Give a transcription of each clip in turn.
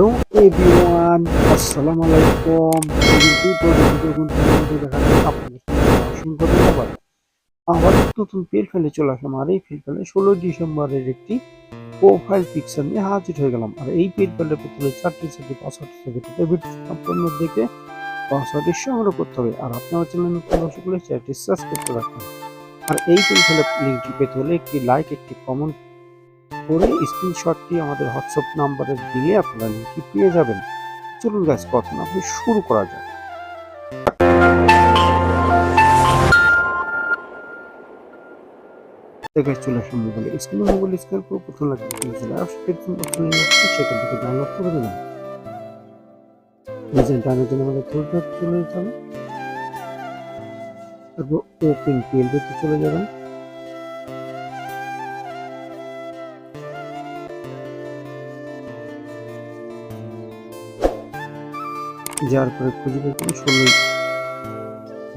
Hello everyone আসসালামু আলাইকুম আবার নতুন পেল ফেলে চলে আসলাম। আর এই পেল ফেলে ষোলো ডিসেম্বরের একটি প্রোফাইল পিকচার নিয়ে হাজির হয়ে গেলাম। আর এই পেল ফেলের পেছনে চারটি চারটি পাসওয়ার্ড ভিডিও সম্পূর্ণ দেখে পাসওয়ার্ডটি সংগ্রহ করতে হবে। আর আপনার চ্যানেল নতুন দর্শক হলে চ্যানেলটি সাবস্ক্রাইব করে রাখবেন। আর এই ফেলে লিঙ্কটি পেতে হলে একটি লাইক একটি কমেন্ট করে স্ক্রিনশটটি আমাদের হোয়াটসঅ্যাপ নাম্বারে দিলে আপনারা লিঙ্কটি পেয়ে যাবেন। চলুন গাছ কথা না শুরু করা যাক। দেখে চলে আসুন মোবাইল স্ক্রিনে মোবাইল প্রথম লাগবে থেকে ডাউনলোড করে দেবেন। ডিজাইন টানার জন্য আমাদের চলে যেতে তারপর ওপেন চলে যাবেন। যার পরে খুঁজে বের করে ষোলোই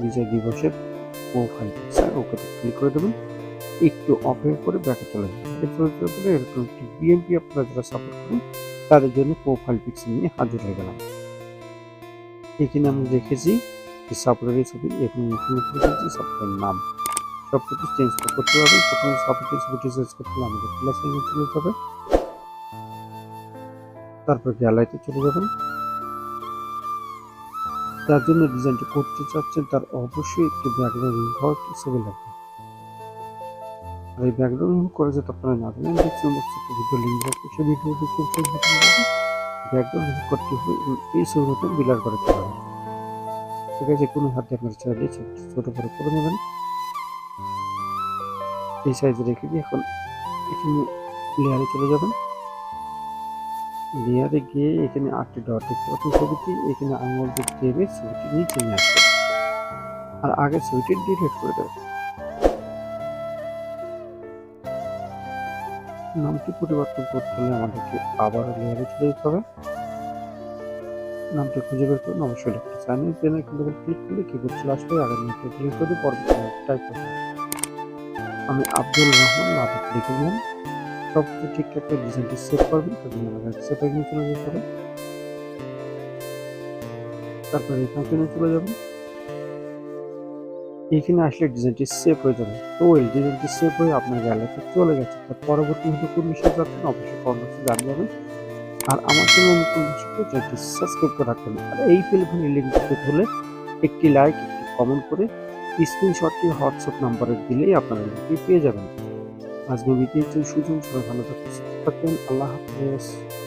বিজয় দিবসের প্রোফাইল পিকচার ওকে ক্লিক করে দেবেন। একটু অপেক্ষা করে ব্যাকে চলে যাবেন। ব্যাকে চলে যাওয়ার পরে এরকম একটি বিএমপি আপনারা যারা সাপোর্ট করেন, তাদের জন্য প্রোফাইল পিকচার নিয়ে হাজির হয়ে গেলাম। এখানে আমি দেখেছি যে সাপোর্টের ছবি এবং এখানে লিখেছি সাপোর্টের নাম। সব কিছু চেঞ্জ করতে হবে। প্রথমে সাপোর্টের ছবিটি চেঞ্জ করতে হলে আমাদের প্লাস চলে যেতে হবে তারপর গ্যালারিতে চলে যাবেন। যার জন্য ডিজাইনটি করতে চাচ্ছেন, তার অবশ্যই একটি ব্যাকগ্রাউন্ড ঘর ছবি লাগবে আর এই ব্যাকগ্রাউন্ড করে যাতে আপনারা না জানেন বক্সে একটা ভিডিও লিঙ্ক রাখবে সেই ভিডিও ডিসক্রিপশন ব্যাকগ্রাউন্ড করতে হবে এবং এই ছবিটা বিলার করে দিতে হবে। ঠিক আছে, কোনো হাতে আপনার চাইলে ছোটো করে করে নেবেন। এই সাইজে রেখে দিয়ে এখন এখানে লেয়ারে চলে যাবেন। লেয়ারে গিয়ে এখানে আটটি ডট দেখতে পাচ্ছেন ছবিটি। এখানে আঙুল দিয়ে টেনে ছবিটি নিচে নিয়ে আসবে আর আগের ছবিটি ডিলিট করে দেবে নামটি পরিবর্তন করতে হলে আমাদেরকে আবার লেয়ারে চলে যেতে হবে। নামটি খুঁজে বের করুন। অবশ্যই লিখতে চাইনি পেনে কিন্তু ক্লিক করলে কিবোর্ড চলে আসবে। আগের নামটি ক্লিক করে পরবর্তী টাইপ করতে আমি আব্দুল রহমান, নাটক লিখে দিলাম সব কিছু ঠিকঠাক করে ডিজাইনটি সেভ করবেন তার জন্য চলে যেতে হবে তারপরে এখানে চলে যাবেন। এখানে আসলে ডিজাইনটি সেভ হয়ে যাবে। তো ওই ডিজাইনটি সেভ হয়ে আপনার গ্যালারিতে চলে গেছে। তার পরবর্তী ভিডিও কোন বিষয়ে যাচ্ছেন অবশ্যই কমেন্টে জানাবেন আর আমার জন্য নতুন দর্শককে চ্যানেলটি সাবস্ক্রাইব করে রাখবেন। আর এই টেলিফোনের লিঙ্ক পেতে হলে একটি লাইক একটি কমেন্ট করে স্ক্রিনশটটি হোয়াটসঅ্যাপ নাম্বারে দিলেই আপনারা লিঙ্কটি পেয়ে যাবেন। आज भी वीडियो तो शूज़ हम थोड़ा खाना तक अल्लाह हाफिज़